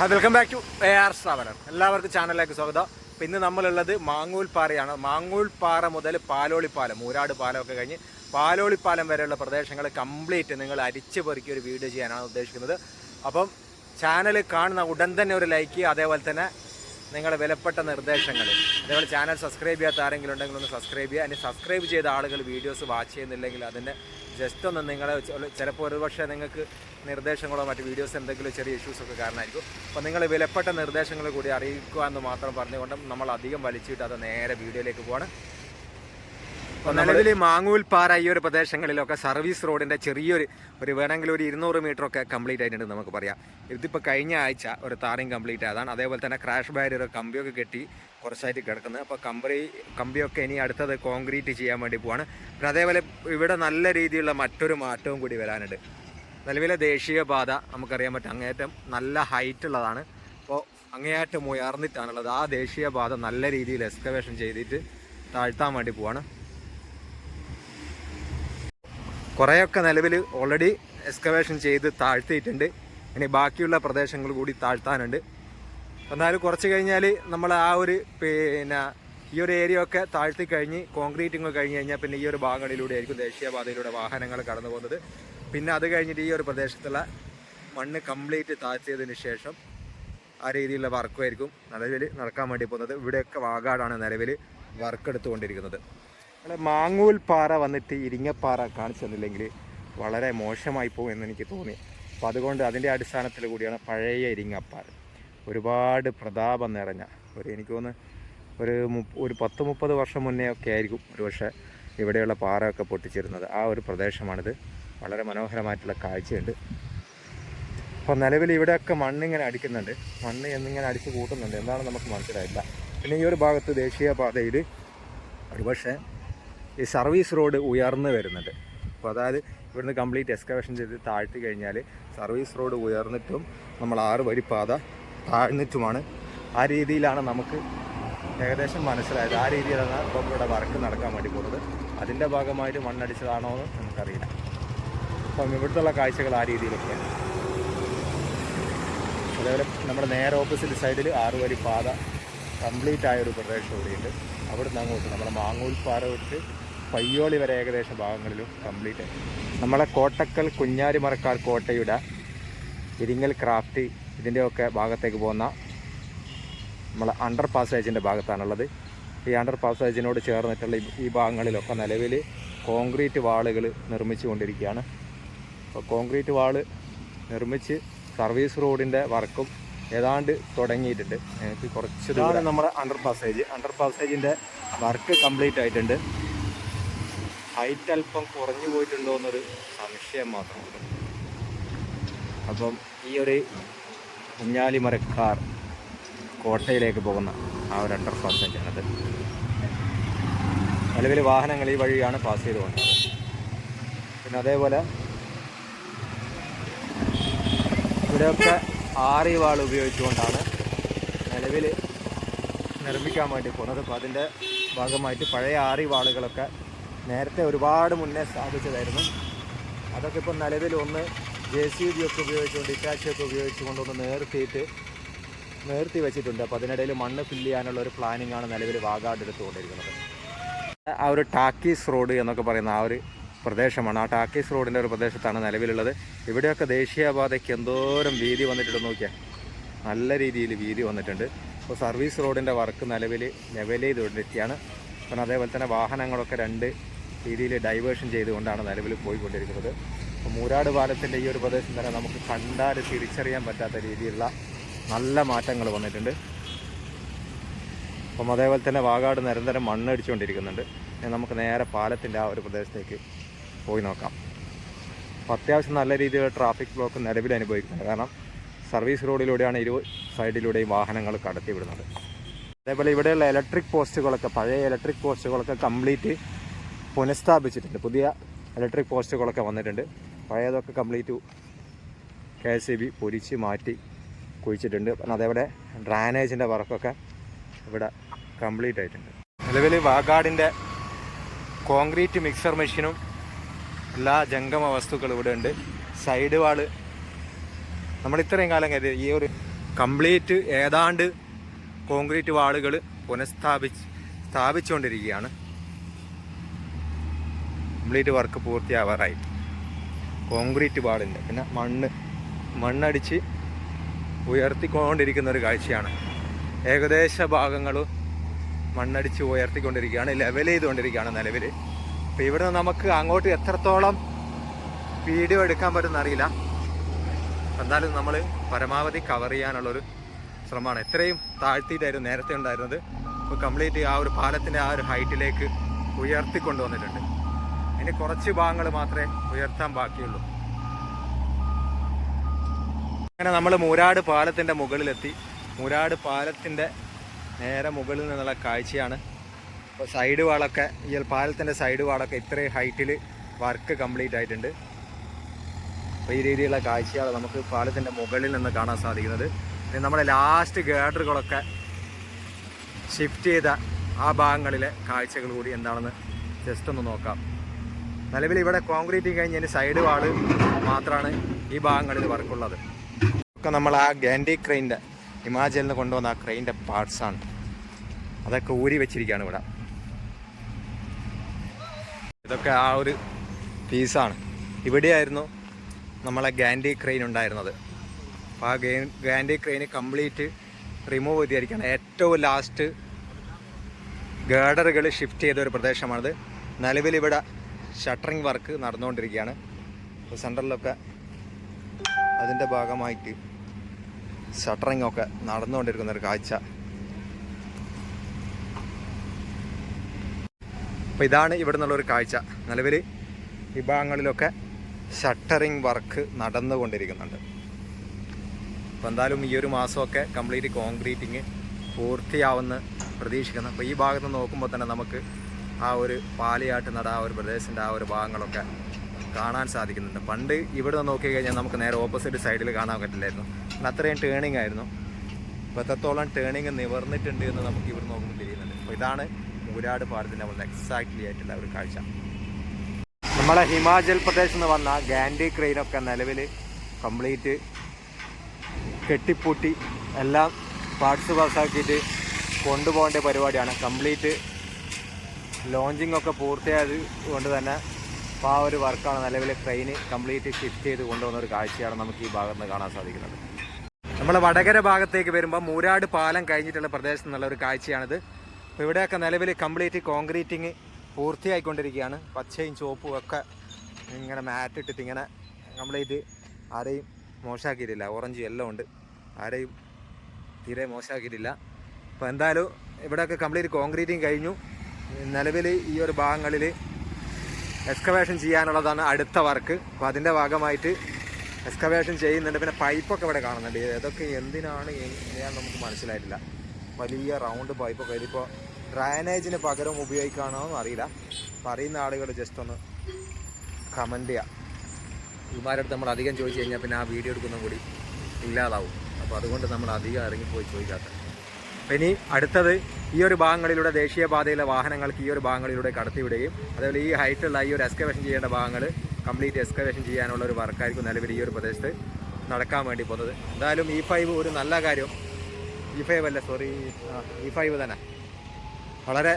Welcome back to A R സ്ഥാപനം. എല്ലാവർക്കും ചാനലിലേക്ക് സ്വാഗതം. അപ്പം ഇന്ന് നമ്മളുള്ളത് മാങ്ങൂൽപ്പാറയാണ്. മാങ്ങൂൽപ്പാറ മുതൽ പാലോളിപ്പാലം മൂരാട് പാലമൊക്കെ കഴിഞ്ഞ് പാലോളിപ്പാലം വരെയുള്ള പ്രദേശങ്ങൾ കംപ്ലീറ്റ് നിങ്ങൾ അരിച്ചു പെറുക്കി ഒരു വീഡിയോ ചെയ്യാനാണ് ഉദ്ദേശിക്കുന്നത്. അപ്പം ചാനൽ കാണുന്ന ഉടൻ തന്നെ ഒരു ലൈക്ക് അതേപോലെ തന്നെ നിങ്ങളുടെ വിലപ്പെട്ട നിർദ്ദേശങ്ങൾ. നിങ്ങൾ ചാനൽ സബ്സ്ക്രൈബ് ചെയ്യാത്ത ആരെങ്കിലും ഉണ്ടെങ്കിൽ ഒന്ന് സബ്സ്ക്രൈബ് ചെയ്യുക. അതിന് സബ്സ്ക്രൈബ് ചെയ്ത ആളുകൾ വീഡിയോസ് വാച്ച് ചെയ്യുന്നില്ലെങ്കിൽ അതിന്റെ ജസ്റ്റ് ഒന്ന് നിങ്ങളെ ചിലപ്പോൾ ഒരു പക്ഷേ നിങ്ങൾക്ക് നിർദ്ദേശങ്ങളോ മറ്റ് വീഡിയോസ് എന്തെങ്കിലും ചെറിയ ഇഷ്യൂസൊക്കെ കാരണമായിരിക്കും. അപ്പോൾ നിങ്ങൾ വിലപ്പെട്ട നിർദ്ദേശങ്ങൾ കൂടി അറിയിക്കുക എന്ന് മാത്രം പറഞ്ഞുകൊണ്ട് നമ്മൾ അധികം വലിച്ചിട്ട് അത് നേരെ വീഡിയോയിലേക്ക് അപ്പോൾ നിലവിൽ മാങ്ങൂൽപ്പാറ ഈ ഒരു പ്രദേശങ്ങളിലൊക്കെ സർവീസ് റോഡിന്റെ ചെറിയൊരു ഒരു വേണമെങ്കിൽ ഒരു ഇരുന്നൂറ് മീറ്റർ ഒക്കെ കംപ്ലീറ്റ് ആയിട്ടുണ്ട് നമുക്ക് പറയാം. ഇതിപ്പോൾ കഴിഞ്ഞ ആഴ്ച ഒരു താറിങ് കംപ്ലീറ്റ് ആയതാണ് അതേപോലെ തന്നെ ക്രാഷ് ബാരിയർ കമ്പിയൊക്കെ കെട്ടി കുറച്ചായിട്ട് കിടക്കുന്നത്. അപ്പോൾ കമ്പി കമ്പിയൊക്കെ ഇനി അടുത്തത് കോൺക്രീറ്റ് ചെയ്യാൻ വേണ്ടി പോവാണ്. പിന്നെ അതേപോലെ ഇവിടെ നല്ല രീതിയിലുള്ള മറ്റൊരു മാറ്റവും കൂടി വരാനുണ്ട്. നിലവിലെ ദേശീയപാത നമുക്കറിയാൻ പറ്റും. അങ്ങേറ്റം നല്ല ഹൈറ്റ് ഉള്ളതാണ്. അപ്പോൾ അങ്ങേയറ്റം ഉയർന്നിട്ടാണുള്ളത്. ആ ദേശീയപാത നല്ല രീതിയിൽ എക്സ്കവേഷൻ ചെയ്തിട്ട് താഴ്ത്താൻ വേണ്ടി പോവാണ്. കുറേയൊക്കെ നിലവിൽ ഓൾറെഡി എക്സ്കവേഷൻ ചെയ്ത് താഴ്ത്തിയിട്ടുണ്ട്. ഇനി ബാക്കിയുള്ള പ്രദേശങ്ങൾ കൂടി താഴ്ത്താനുണ്ട്. എന്നാലും കുറച്ച് കഴിഞ്ഞാൽ നമ്മൾ ആ ഒരു പിന്നെ ഈ ഒരു ഏരിയ ഒക്കെ താഴ്ത്തി കഴിഞ്ഞ് കോൺക്രീറ്റിംഗ് കഴിഞ്ഞ് കഴിഞ്ഞാൽ പിന്നെ ഈ ഒരു ഭാഗങ്ങളിലൂടെ ആയിരിക്കും ദേശീയപാതയിലൂടെ വാഹനങ്ങൾ കടന്നു പോകുന്നത്. പിന്നെ അത് കഴിഞ്ഞിട്ട് ഈ ഒരു പ്രദേശത്തുള്ള മണ്ണ് കംപ്ലീറ്റ് താഴ്ത്തിയതിന് ശേഷം ആ രീതിയിലുള്ള വർക്കുമായിരിക്കും നിലവിൽ നടക്കാൻ വേണ്ടി പോകുന്നത്. ഇവിടെയൊക്കെ വാഗാടാണ് നിലവിൽ വർക്ക് എടുത്തുകൊണ്ടിരിക്കുന്നത്. മാങ്ങൂൽ പാറ വന്നിട്ട് ഇരിങ്ങപ്പാറ കാണിച്ചു തന്നില്ലെങ്കിൽ വളരെ മോശമായി പോകും എന്ന് എനിക്ക് തോന്നി. അപ്പം അതുകൊണ്ട് അതിന്റെ അടിസ്ഥാനത്തിൽ കൂടിയാണ് പഴയ ഇരിങ്ങപ്പാറ. ഒരുപാട് പ്രതാപം നിറഞ്ഞ ഒരു എനിക്ക് തോന്നുന്നു ഒരു ഒരു പത്ത് മുപ്പത് വർഷം മുന്നേ ഒക്കെ ആയിരിക്കും ഒരു പക്ഷേ ഇവിടെയുള്ള പാറയൊക്കെ പൊട്ടിച്ചിരുന്നത്. ആ ഒരു പ്രദേശമാണിത്. വളരെ മനോഹരമായിട്ടുള്ള കാഴ്ചയുണ്ട്. അപ്പോൾ നിലവിൽ ഇവിടെയൊക്കെ മണ്ണിങ്ങനെ അടിക്കുന്നുണ്ട്. മണ്ണ് എന്നിങ്ങനെ അടിച്ച് കൂട്ടുന്നുണ്ട്. എന്താണെന്ന് നമുക്ക് മനസ്സിലായില്ല. പിന്നെ ഈ ഒരു ഭാഗത്ത് ദേശീയപാതയിൽ ഒരുപക്ഷെ ഈ സർവീസ് റോഡ് ഉയർന്നു വരുന്നുണ്ട്. അപ്പോൾ അതായത് ഇവിടുന്ന് കംപ്ലീറ്റ് എക്സ്കവേഷൻ ചെയ്ത് താഴ്ത്തി കഴിഞ്ഞാൽ സർവീസ് റോഡ് ഉയർന്നിട്ടും നമ്മൾ ആറ് വരി പാത താഴ്ന്നിട്ടുമാണ്. ആ രീതിയിലാണ് നമുക്ക് ഏകദേശം മനസ്സിലായത്. ആ രീതിയിലാണ് ഇപ്പം ഇവിടെ വർക്ക് നടക്കാൻ വേണ്ടി പോകുന്നത്. അതിന്റെ ഭാഗമായിട്ട് മണ്ണടിച്ചതാണോ എന്ന് നമുക്കറിയില്ല. അപ്പം ഇവിടുത്തെ കാഴ്ചകൾ ആ രീതിയിലൊക്കെയാണ്. അതേപോലെ നമ്മുടെ നേരെ ഓപ്പോസിറ്റ് സൈഡിൽ ആറ് വരി പാത കംപ്ലീറ്റ് ആയൊരു പ്രദേശം കൂടിയുണ്ട്. അവിടുന്ന് അങ്ങോട്ട് നമ്മുടെ മാങ്ങൂൽപ്പാറ വിട്ട് പയ്യോളി വരെ ഏകദേശം ഭാഗങ്ങളിലും കംപ്ലീറ്റ് ആയി. നമ്മളെ കോട്ടക്കൽ കുഞ്ഞാരിമറക്കാർ കോട്ടയുടെ ഇരിങ്ങൽ ക്രാഫ്റ്റ് ഇതിന്റെയൊക്കെ ഭാഗത്തേക്ക് പോകുന്ന നമ്മളെ അണ്ടർ പാസേജിന്റെ ഭാഗത്താണുള്ളത്. ഈ അണ്ടർ പാസേജിനോട് ചേർന്നിട്ടുള്ള ഈ ഭാഗങ്ങളിലൊക്കെ നിലവിൽ കോൺക്രീറ്റ് വാളുകൾ നിർമ്മിച്ചു കൊണ്ടിരിക്കുകയാണ്. അപ്പോൾ കോൺക്രീറ്റ് വാൾ നിർമ്മിച്ച് സർവീസ് റോഡിന്റെ വർക്കും ഏതാണ്ട് തുടങ്ങിയിട്ടുണ്ട്. ഞങ്ങൾക്ക് കുറച്ച് ദൂരം. നമ്മുടെ അണ്ടർ പാസേജ് അണ്ടർ പാസേജിന്റെ വർക്ക് കംപ്ലീറ്റ് ആയിട്ടുണ്ട്. ഹൈറ്റ് അല്പം കുറഞ്ഞു പോയിട്ടുണ്ടോ എന്നൊരു സംശയം മാത്രമുണ്ട് അപ്പം ഈ ഒരു കുഞ്ഞാലിമരക്കാർ കോട്ടയിലേക്ക് പോകുന്ന ആ ഒരു അണ്ടർ പാസേജാണത് നിലവിൽ വാഹനങ്ങൾ ഈ വഴിയാണ് പാസ് ചെയ്ത് പോകുന്നത് പിന്നെ അതേപോലെ ഇവിടെയൊക്കെ ആറി വാൾ ഉപയോഗിച്ചുകൊണ്ടാണ് നിലവിൽ നിർമ്മിക്കാൻ വേണ്ടി പോകുന്നത്. അപ്പോൾ അതിന്റെ ഭാഗമായിട്ട് പഴയ ആറി വാളുകളൊക്കെ നേരത്തെ ഒരുപാട് മുന്നേ സ്ഥാപിച്ചതായിരുന്നു. അതൊക്കെ ഇപ്പോൾ നിലവിൽ ഒന്ന് ജെ സി ബി ഒക്കെ ഉപയോഗിച്ചുകൊണ്ട് ഇറ്റാച്ചി ഒക്കെ ഉപയോഗിച്ചുകൊണ്ട് ഒന്ന് നേർത്തിയിട്ട് നേർത്തി വെച്ചിട്ടുണ്ട്. അപ്പോൾ അതിനിടയിൽ മണ്ണ് ഫില്ല് ചെയ്യാനുള്ള ഒരു പ്ലാനിങ്ങാണ് നിലവിൽ വാഗാട് എടുത്തുകൊണ്ടിരിക്കുന്നത്. ആ ഒരു ടാക്കീസ് റോഡ് എന്നൊക്കെ പറയുന്ന ആ ഒരു പ്രദേശമാണ്. ആ ടാക്കീസ് റോഡിന്റെ ഒരു പ്രദേശത്താണ് നിലവിലുള്ളത്. ഇവിടെയൊക്കെ ദേശീയപാതയ്ക്ക് എന്തോരം വീതി വന്നിട്ടുണ്ട് നോക്കിയാൽ നല്ല രീതിയിൽ വീതി വന്നിട്ടുണ്ട്. അപ്പോൾ സർവീസ് റോഡിന്റെ വർക്ക് നിലവിൽ ലെവൽ ചെയ്തുകൊണ്ടിരിക്കുകയാണ്. അപ്പം അതേപോലെ തന്നെ വാഹനങ്ങളൊക്കെ രണ്ട് രീതിയിൽ ഡൈവേർഷൻ ചെയ്തുകൊണ്ടാണ് നിലവിൽ പോയിക്കൊണ്ടിരിക്കുന്നത്. അപ്പോൾ മൂരാട് പാലത്തിന്റെ ഈ ഒരു പ്രദേശം തന്നെ നമുക്ക് കണ്ടാൽ തിരിച്ചറിയാൻ പറ്റാത്ത രീതിയിലുള്ള നല്ല മാറ്റങ്ങൾ വന്നിട്ടുണ്ട്. അപ്പം അതേപോലെ തന്നെ വാഗാട് നിരന്തരം മണ്ണടിച്ചുകൊണ്ടിരിക്കുന്നുണ്ട് നമുക്ക് നേരെ പാലത്തിന്റെ ആ ഒരു പ്രദേശത്തേക്ക് പോയി നോക്കാം. അപ്പോൾ അത്യാവശ്യം നല്ല രീതിയിൽ ട്രാഫിക് ബ്ലോക്ക് നിലവിൽ അനുഭവിക്കുന്നത്. കാരണം സർവീസ് റോഡിലൂടെയാണ് ഇരു സൈഡിലൂടെയും വാഹനങ്ങൾ കടത്തിവിടുന്നത് അതേപോലെ ഇവിടെയുള്ള ഇലക്ട്രിക് പോസ്റ്റുകളൊക്കെ പഴയ ഇലക്ട്രിക് പോസ്റ്റുകളൊക്കെ കംപ്ലീറ്റ് പുനഃസ്ഥാപിച്ചിട്ടുണ്ട്. പുതിയ ഇലക്ട്രിക് പോസ്റ്റുകളൊക്കെ വന്നിട്ടുണ്ട്. പഴയതൊക്കെ complete K S C B പൊരിച്ച് മാറ്റി കുഴിച്ചിട്ടുണ്ട്. അതേപോലെ ഡ്രാനേജിന്റെ വർക്കൊക്കെ ഇവിടെ കംപ്ലീറ്റ് ആയിട്ടുണ്ട്. നിലവിൽ വാഗാടിന്റെ കോൺക്രീറ്റ് മിക്സർ മെഷീനും എല്ലാ ജംഗമ വസ്തുക്കളും ഇവിടെ ഉണ്ട്. സൈഡ് വാൾ നമ്മൾ ഇത്രയും കാലം കരുതി ഈ ഒരു കംപ്ലീറ്റ് ഏതാണ്ട് കോൺക്രീറ്റ് വാളുകൾ പുനഃസ്ഥാപിച്ച് സ്ഥാപിച്ചുകൊണ്ടിരിക്കുകയാണ്. കംപ്ലീറ്റ് വർക്ക് പൂർത്തിയാവാറായി. കോൺക്രീറ്റ് വാളിന്റെ പിന്നെ മണ്ണ്. മണ്ണടിച്ച് ഉയർത്തിക്കൊണ്ടിരിക്കുന്ന ഒരു കാഴ്ചയാണ്. ഏകദേശ ഭാഗങ്ങൾ മണ്ണടിച്ച് ഉയർത്തിക്കൊണ്ടിരിക്കുകയാണ്. ലെവൽ ചെയ്തുകൊണ്ടിരിക്കുകയാണ് നിലവിൽ അപ്പോൾ ഇവിടെ നിന്ന് നമുക്ക് അങ്ങോട്ട് എത്രത്തോളം വീഡിയോ എടുക്കാൻ പറ്റുമെന്ന് അറിയില്ല എന്നാലും നമ്മൾ പരമാവധി കവർ ചെയ്യാനുള്ളൊരു ശ്രമമാണ്. എത്രയും താഴ്ത്തിയിട്ടായിരുന്നു നേരത്തെ ഉണ്ടായിരുന്നത്. ഇപ്പോൾ കംപ്ലീറ്റ് ആ ഒരു പാലത്തിന്റെ ആ ഒരു ഹൈറ്റിലേക്ക് ഉയർത്തിക്കൊണ്ടുവന്നിട്ടുണ്ട് ഇനി കുറച്ച് ഭാഗങ്ങൾ മാത്രമേ ഉയർത്താൻ ബാക്കിയുള്ളൂ. അങ്ങനെ നമ്മൾ മൂരാട് പാലത്തിന്റെ മുകളിലെത്തി. മൂരാട് പാലത്തിന്റെ നേരെ മുകളിൽ നിന്നുള്ള കാഴ്ചയാണ് ഇപ്പോൾ സൈഡ് വാളൊക്കെ ഈ പാലത്തിന്റെ സൈഡ് വാളൊക്കെ ഇത്രയും ഹൈറ്റിൽ വർക്ക് കംപ്ലീറ്റ് ആയിട്ടുണ്ട്. അപ്പോൾ ഈ രീതിയിലുള്ള കാഴ്ചയാണ് നമുക്ക് പാലത്തിന്റെ മുകളിൽ നിന്ന് കാണാൻ സാധിക്കുന്നത്. പിന്നെ നമ്മുടെ ലാസ്റ്റ് ഗേഡറുകളൊക്കെ ഷിഫ്റ്റ് ചെയ്ത ആ ഭാഗങ്ങളിലെ കാഴ്ചകൾ കൂടി എന്താണെന്ന് ജസ്റ്റ് ഒന്ന് നോക്കാം. നിലവിൽ ഇവിടെ കോൺക്രീറ്റ് കഴിഞ്ഞ് സൈഡ് വാൾ മാത്രമാണ് ഈ ഭാഗങ്ങളിൽ വർക്കുള്ളത് ഒക്കെ നമ്മൾ ആ ഗാൻഡി ക്രെയിന്റെ ഹിമാചലിൽ നിന്ന് കൊണ്ടുവന്ന ആ ക്രെയിന്റെ പാർട്സാണ് അതൊക്കെ ഊരി വെച്ചിരിക്കുകയാണ് ഇവിടെ. ഇതൊക്കെ ആ ഒരു പീസാണ്. ഇവിടെയായിരുന്നു നമ്മളെ ഗാൻഡി ക്രെയിൻ ഉണ്ടായിരുന്നത്. അപ്പോൾ ആ ഗെയിൻ ഗാൻഡി ക്രെയിൻ കംപ്ലീറ്റ് റിമൂവ് ചെയ്തിരിക്കുകയാണ്. ഏറ്റവും ലാസ്റ്റ് ഗേഡറുകൾ ഷിഫ്റ്റ് ചെയ്ത ഒരു പ്രദേശമാണിത്. നിലവിൽ ഇവിടെ ഷട്ടറിങ് വർക്ക് നടന്നുകൊണ്ടിരിക്കുകയാണ്. അപ്പോൾ സെൻട്രലിലൊക്കെ അതിന്റെ ഭാഗമായിട്ട് ഷട്ടറിങ്ങൊക്കെ നടന്നുകൊണ്ടിരിക്കുന്ന ഒരു കാഴ്ച. അപ്പോൾ ഇതാണ് ഇവിടെ നിന്നുള്ളൊരു കാഴ്ച. നിലവിൽ ഈ ഭാഗങ്ങളിലൊക്കെ ഷട്ടറിങ് വർക്ക് നടന്നുകൊണ്ടിരിക്കുന്നുണ്ട്. അപ്പോൾ എന്തായാലും ഈ ഒരു മാസമൊക്കെ കംപ്ലീറ്റ് കോൺക്രീറ്റിങ് പൂർത്തിയാവുമെന്ന് പ്രതീക്ഷിക്കുന്നു. അപ്പോൾ ഈ ഭാഗത്ത് നോക്കുമ്പോൾ തന്നെ നമുക്ക് ആ ഒരു പാലിയാട്ട് നട ആ ഒരു പ്രദേശത്തിന്റെ ആ ഒരു ഭാഗങ്ങളൊക്കെ കാണാൻ സാധിക്കുന്നുണ്ട്. പണ്ട് ഇവിടെ നിന്ന് നോക്കി കഴിഞ്ഞാൽ നമുക്ക് നേരെ ഓപ്പോസിറ്റ് സൈഡിൽ കാണാൻ പറ്റില്ലായിരുന്നു. അത്രയും ടേണിംഗ് ആയിരുന്നു. അപ്പോൾ എത്രത്തോളം ടേണിങ് നിവർന്നിട്ടുണ്ട് എന്ന് നമുക്ക് ഇവിടെ നോക്കുമ്പോൾ തിരിയുന്നുണ്ട്. അപ്പോൾ ഇതാണ് മൂരാട് പാലത്തിന്റെ നമ്മൾ എക്സാക്ട്ലി ആയിട്ടുള്ള ഒരു കാഴ്ച. നമ്മളെ ഹിമാചൽ പ്രദേശിൽ നിന്ന് വന്ന ഗാൻഡി ക്രെയിനൊക്കെ നിലവിൽ കംപ്ലീറ്റ് കെട്ടിപ്പൂട്ടി എല്ലാം പാർട്സ് പാസ്സാക്കിയിട്ട് കൊണ്ടുപോകേണ്ട പരിപാടിയാണ്. കംപ്ലീറ്റ് ലോഞ്ചിങ് ഒക്കെ പൂർത്തിയായത് കൊണ്ട് തന്നെ ആ ഒരു വർക്കാണ് നിലവിലെ ട്രെയിന് കംപ്ലീറ്റ് ഷിഫ്റ്റ് ചെയ്ത് കൊണ്ടുവന്ന ഒരു കാഴ്ചയാണ് നമുക്ക് ഈ ഭാഗത്ത് കാണാൻ സാധിക്കുന്നത്. നമ്മൾ വടകര ഭാഗത്തേക്ക് വരുമ്പോൾ മൂരാട് പാലം കഴിഞ്ഞിട്ടുള്ള നിന്നുള്ള ഒരു കാഴ്ചയാണിത്. അപ്പോൾ ഇവിടെയൊക്കെ നിലവിൽ കംപ്ലീറ്റ് കോൺക്രീറ്റിങ് പൂർത്തിയായിക്കൊണ്ടിരിക്കുകയാണ്. പച്ചയും ചുവപ്പും ഒക്കെ ഇങ്ങനെ മാറ്റ് ഇട്ടിട്ട് ഇങ്ങനെ കംപ്ലീറ്റ് ആരെയും മോശമാക്കിയിട്ടില്ല ഓറഞ്ച് എല്ലാം ഉണ്ട്. ആരെയും തീരെ മോശമാക്കിയിട്ടില്ല അപ്പോൾ എന്തായാലും ഇവിടെയൊക്കെ കംപ്ലീറ്റ് കോൺക്രീറ്റിങ് കഴിഞ്ഞു. നിലവിൽ ഈ ഒരു ഭാഗങ്ങളിൽ എക്സ്കവേഷൻ ചെയ്യാനുള്ളതാണ് അടുത്ത വർക്ക്. അപ്പോൾ അതിന്റെ ഭാഗമായിട്ട് എക്സ്കവേഷൻ ചെയ്യുന്നുണ്ട്. പിന്നെ പൈപ്പൊക്കെ ഇവിടെ കാണുന്നുണ്ട്. ഇതൊക്കെ എന്തിനാണ് നമുക്ക് മനസ്സിലായിട്ടില്ല. വലിയ റൗണ്ട് പൈപ്പൊക്കെ ഇതിപ്പോൾ ഡ്രൈനേജിന് പകരം ഉപയോഗിക്കുകയാണോ എന്ന് അറിയില്ല. പറയുന്ന ആളുകൾ ജസ്റ്റ് ഒന്ന് കമന്റ് ചെയ്യാം. ഇമാരടുത്ത് നമ്മൾ അധികം ചോദിച്ചു കഴിഞ്ഞാൽ പിന്നെ ആ വീഡിയോ എടുക്കുന്ന കൂടി ഇല്ലാതാവും. അപ്പോൾ അതുകൊണ്ട് നമ്മൾ അധികം ഇറങ്ങിപ്പോയി ചോദിക്കാത്ത. ഇനി അടുത്തത് ഈ ഒരു ഭാഗങ്ങളിലൂടെ ദേശീയപാതയിലെ വാഹനങ്ങൾക്ക് ഈ ഒരു ഭാഗങ്ങളിലൂടെ കടത്തിവിടുകയും അതേപോലെ ഈ ഹൈറ്റുള്ള ഈ ഒരു എക്സ്കവേഷൻ ചെയ്യേണ്ട ഭാഗങ്ങൾ കംപ്ലീറ്റ് എക്സ്കവേഷൻ ചെയ്യാനുള്ള ഒരു വർക്കായിരിക്കും നിലവിൽ ഈ ഒരു പ്രദേശത്ത് നടക്കാൻ വേണ്ടി പോകുന്നത്. എന്തായാലും ഇ ഫൈവ് ഒരു നല്ല കാര്യം. ഇ ഫൈവ് അല്ല സോറി ഇ ഫൈവ് തന്നെ. വളരെ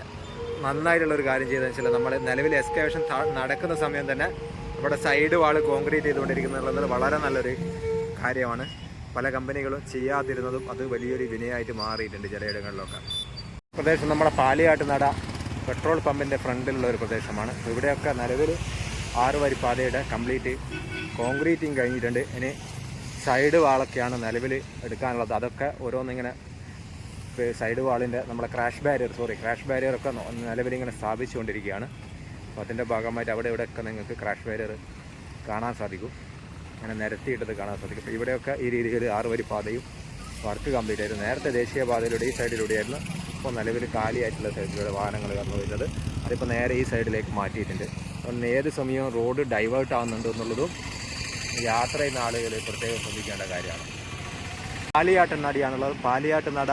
നന്നായിട്ടുള്ള ഒരു കാര്യം ചെയ്തതെന്ന് വെച്ചാൽ നമ്മൾ നിലവിൽ എക്സ്കവേഷൻ നടക്കുന്ന സമയം തന്നെ നമ്മുടെ സൈഡ് വാൾ കോൺക്രീറ്റ് ചെയ്തുകൊണ്ടിരിക്കുന്നത് വളരെ നല്ലൊരു കാര്യമാണ്. പല കമ്പനികളും ചെയ്യാതിരുന്നതും അത് വലിയൊരു വിനയമായിട്ട് മാറിയിട്ടുണ്ട് ചിലയിടങ്ങളിലൊക്കെ. പ്രദേശം നമ്മുടെ പാലിയാട്ട് നട പെട്രോൾ പമ്പിന്റെ ഫ്രണ്ടിലുള്ള ഒരു പ്രദേശമാണ്. ഇവിടെയൊക്കെ നിലവിൽ ആറ് വരി പാതയുടെ കംപ്ലീറ്റ് കോൺക്രീറ്റിങ് കഴിഞ്ഞിട്ടുണ്ട്. ഇനി സൈഡ് വാളൊക്കെയാണ് നിലവിൽ എടുക്കാനുള്ളത്. അതൊക്കെ ഓരോന്നിങ്ങനെ സൈഡ് വാളിന്റെ നമ്മുടെ crash barrier sorry crash barrier ഒക്കെ നിലവിലിങ്ങനെ സ്ഥാപിച്ചുകൊണ്ടിരിക്കുകയാണ്. അപ്പോൾ അതിന്റെ ഭാഗമായിട്ട് അവിടെ ഇവിടെയൊക്കെ നിങ്ങൾക്ക് ക്രാഷ് ബാരിയർ കാണാൻ സാധിക്കും. അങ്ങനെ നിരത്തിയിട്ടത് കാണാൻ സാധിക്കും. അപ്പോൾ ഇവിടെയൊക്കെ ഈ രീതിയിൽ ആറ് വരി പാതയും വർക്ക് കംപ്ലീറ്റ് ആയിരുന്നു. നേരത്തെ ദേശീയപാതയിലൂടെ ഈ സൈഡിലൂടെയായിരുന്നു ഇപ്പോൾ നിലവിൽ കാലിയായിട്ടുള്ള സൈഡിലൂടെ വാഹനങ്ങൾ കടന്നു വരുന്നത്. അതിപ്പോൾ നേരെ ഈ സൈഡിലേക്ക് മാറ്റിയിട്ടുണ്ട്. അതുകൊണ്ട് ഏത് സമയവും റോഡ് ഡൈവേർട്ട് ആവുന്നുണ്ട് എന്നുള്ളതും യാത്ര ചെയ്യുന്ന ആളുകൾ പ്രത്യേകം ശ്രദ്ധിക്കേണ്ട കാര്യമാണ്. പാലിയാട്ടനാടിയാണുള്ളത് പാലിയാട്ടനട പാലിയാട്ട് നട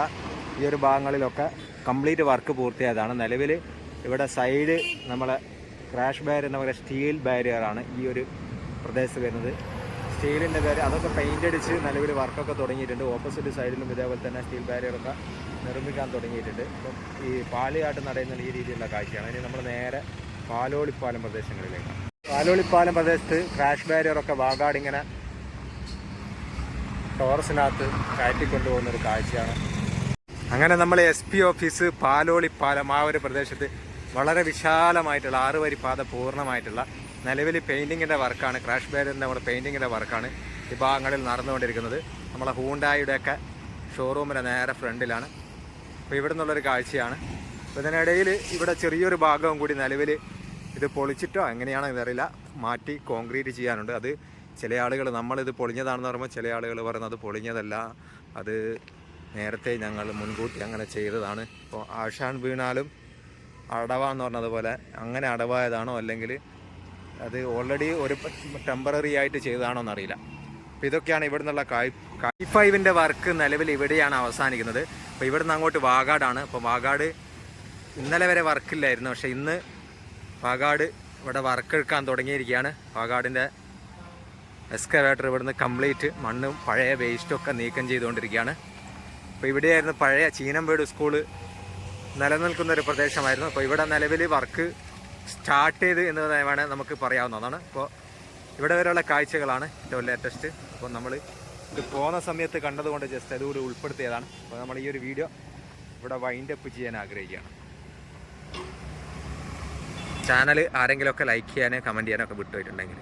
ഈ ഒരു ഭാഗങ്ങളിലൊക്കെ കംപ്ലീറ്റ് വർക്ക് പൂർത്തിയായതാണ്. നിലവിൽ ഇവിടെ സൈഡ് നമ്മളെ ക്രാഷ് ബാരിയർ എന്ന് പറയുക സ്റ്റീൽ ബാരിയറാണ് ഈ ഒരു പ്രദേശത്ത് വരുന്നത്. സ്റ്റീലിന്റെ കാര്യം അതൊക്കെ പെയിന്റ് അടിച്ച് നിലവിൽ വർക്കൊക്കെ തുടങ്ങിയിട്ടുണ്ട്. ഓപ്പോസിറ്റ് സൈഡിലും ഇതേപോലെ തന്നെ സ്റ്റീൽ ബാരിയറൊക്കെ നിർമ്മിക്കാൻ തുടങ്ങിയിട്ടുണ്ട്. അപ്പം ഈ പാലിയാട്ട് നടയുന്ന ഈ രീതിയിലുള്ള കാഴ്ചയാണ്. ഇനി നമ്മൾ നേരെ പാലോളിപ്പാലം പ്രദേശങ്ങളിലേക്ക്. പാലോളിപ്പാലം പ്രദേശത്ത് ക്രാഷ് ബാരിയറൊക്കെ വാഗാടിങ്ങനെ ടോറസിനകത്ത് കയറ്റിക്കൊണ്ടുപോകുന്ന ഒരു കാഴ്ചയാണ്. അങ്ങനെ നമ്മൾ എസ് പി ഓഫീസ് പാലോളിപ്പാലം ആ ഒരു പ്രദേശത്ത് വളരെ വിശാലമായിട്ടുള്ള ആറ് വരി പാത പൂർണമായിട്ടുള്ള നിലവിൽ പെയിന്റിങ്ങിന്റെ വർക്കാണ് ക്രാഷ് ബാരിയറിന്റെ നമ്മുടെ പെയിന്റിങ്ങിന്റെ വർക്കാണ് വിഭാഗങ്ങളിൽ ഭാഗങ്ങളിൽ നടന്നുകൊണ്ടിരിക്കുന്നത്. നമ്മളെ ഹൂണ്ടായുടെയൊക്കെ ഷോറൂമിന്റെ നേരെ ഫ്രണ്ടിലാണ്. അപ്പോൾ ഇവിടെ നിന്നുള്ളൊരു കാഴ്ചയാണ്. അപ്പോൾ ഇതിനിടയിൽ ഇവിടെ ചെറിയൊരു ഭാഗവും കൂടി നിലവിൽ ഇത് പൊളിച്ചിട്ടോ എങ്ങനെയാണോ ഇതറിയില്ല. മാറ്റി കോൺക്രീറ്റ് ചെയ്യാനുണ്ട്. അത് ചില ആളുകൾ നമ്മളിത് പൊളിഞ്ഞതാണെന്ന് പറയുമ്പോൾ ചില ആളുകൾ പറയുന്നത് അത് പൊളിഞ്ഞതല്ല. അത് നേരത്തെ ഞങ്ങൾ മുൻകൂട്ടി അങ്ങനെ ചെയ്തതാണ്. ഇപ്പോൾ ആഷാൻ വീണാലും അടവ എന്ന് പറഞ്ഞതുപോലെ അങ്ങനെ അടവായതാണോ അല്ലെങ്കിൽ അത് ഓൾറെഡി ഒരു ടെമ്പററി ആയിട്ട് ചെയ്തതാണോ എന്നറിയില്ല. അപ്പോൾ ഇതൊക്കെയാണ് ഇവിടെ നിന്നുള്ള കായ് കായ് ഫൈവിന്റെ വർക്ക് നിലവിൽ ഇവിടെയാണ് അവസാനിക്കുന്നത്. അപ്പോൾ ഇവിടെ നിന്ന് അങ്ങോട്ട് വാഗാടാണ്. അപ്പോൾ വാഗാട് ഇന്നലെ വരെ വർക്കില്ലായിരുന്നു. പക്ഷേ ഇന്ന് വാഗാട് ഇവിടെ വർക്ക് എടുക്കാൻ തുടങ്ങിയിരിക്കുകയാണ്. വാഗാടിന്റെ എക്സ്കവേറ്റർ ഇവിടുന്ന് കംപ്ലീറ്റ് മണ്ണും പഴയ വേസ്റ്റൊക്കെ നീക്കം ചെയ്തുകൊണ്ടിരിക്കുകയാണ്. അപ്പോൾ ഇവിടെയായിരുന്നു പഴയ ചീനമ്പേട് സ്കൂൾ. നിലനിൽക്കുന്ന ഒരു പ്രദേശമായിരുന്നു. അപ്പോൾ ഇവിടെ നിലവിൽ വർക്ക് സ്റ്റാർട്ട് ചെയ്ത് എന്ന് വേണേൽ നമുക്ക് പറയാവുന്നതാണ് അപ്പോൾ ഇവിടെ വരെയുള്ള കാഴ്ചകളാണ് ഏറ്റവും ലേറ്റസ്റ്റ് അപ്പോൾ നമ്മൾ ഇത് പോകുന്ന സമയത്ത് കണ്ടതുകൊണ്ട് ജസ്റ്റ് അതുകൂടി ഉൾപ്പെടുത്തിയതാണ്. അപ്പോൾ നമ്മൾ ഈ ഒരു വീഡിയോ ഇവിടെ വൈൻഡ് അപ്പ് ചെയ്യാൻ ആഗ്രഹിക്കുകയാണ്. ചാനൽ ആരെങ്കിലുമൊക്കെ ലൈക്ക് ചെയ്യാനോ കമന്റ് ചെയ്യാനോ ഒക്കെ വിട്ടുപോയിട്ടുണ്ടെങ്കിൽ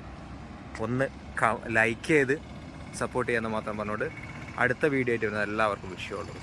ഒന്ന് ലൈക്ക് ചെയ്ത് സപ്പോർട്ട് ചെയ്യാമെന്ന് മാത്രം പറഞ്ഞുകൊണ്ട് അടുത്ത വീഡിയോ ആയിട്ട് വരുന്നത് എല്ലാവർക്കും വിഷയമുള്ളൂ